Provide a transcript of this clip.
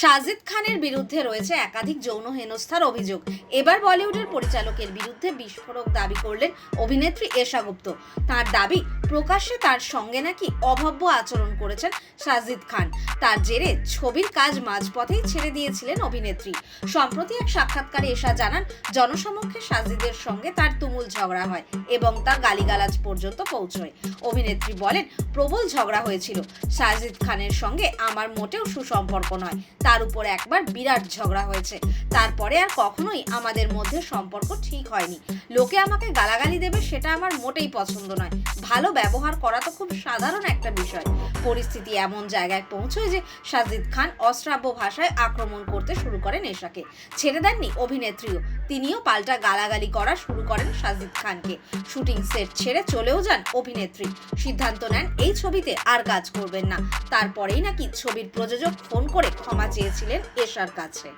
সাজিদ খানের বিরুদ্ধে রয়েছে একাধিক যৌন হেনস্থার অভিযোগ। এবার বলিউডের পরিচালকের বিরুদ্ধে বিস্ফোরক দাবি করলেন অভিনেত্রী এশা গুপ্ত। তার দাবি, প্রকাশ্যে তার সঙ্গে নাকি অভব্য আচরণ করেছেন সাজিদ খান। তার জেরে ছবির কাজ মাঝপথেই ছেড়ে দিয়েছিলেন অভিনেত্রী। সম্প্রতি এক সাক্ষাৎকারে এশা জানান, জনসমক্ষে সাজিদের সঙ্গে তার তুমুল ঝগড়া হয় এবং তা গালিগালাজ পর্যন্ত পৌঁছয়। অভিনেত্রী বলেন, প্রবল ঝগড়া হয়েছিল। সাজিদ খানের সঙ্গে আমার মোটেও সুসম্পর্ক নয়। তার উপর একবার বিরাট ঝগড়া হয়েছে। তারপরে আর কখনোই আমাদের মধ্যে সম্পর্ক ঠিক হয়নি। লোকে আমাকে গালাগালি দেবে সেটা আমার মোটেই পছন্দ নয়। ভালো ব্যবহার করা তো খুব সাধারণ একটা বিষয়। পরিস্থিতি এমন জায়গায় পৌঁছয় যে সাজিদ খান অশ্রাব্য ভাষায় আক্রমণ করতে শুরু করে নেশাকে ছেড়ে দেননি অভিনেত্রীও। তিনিও পাল্টা গালাগালি করা শুরু করেন সাজিদ খানকে। শুটিং সেট ছেড়ে চলেও যান অভিনেত্রী। সিদ্ধান্ত নেন, এই ছবিতে আর কাজ করবেন না। তারপরেই নাকি ছবির প্রযোজক ফোন করে ক্ষমা চেয়েছিলেন এশার কাছে।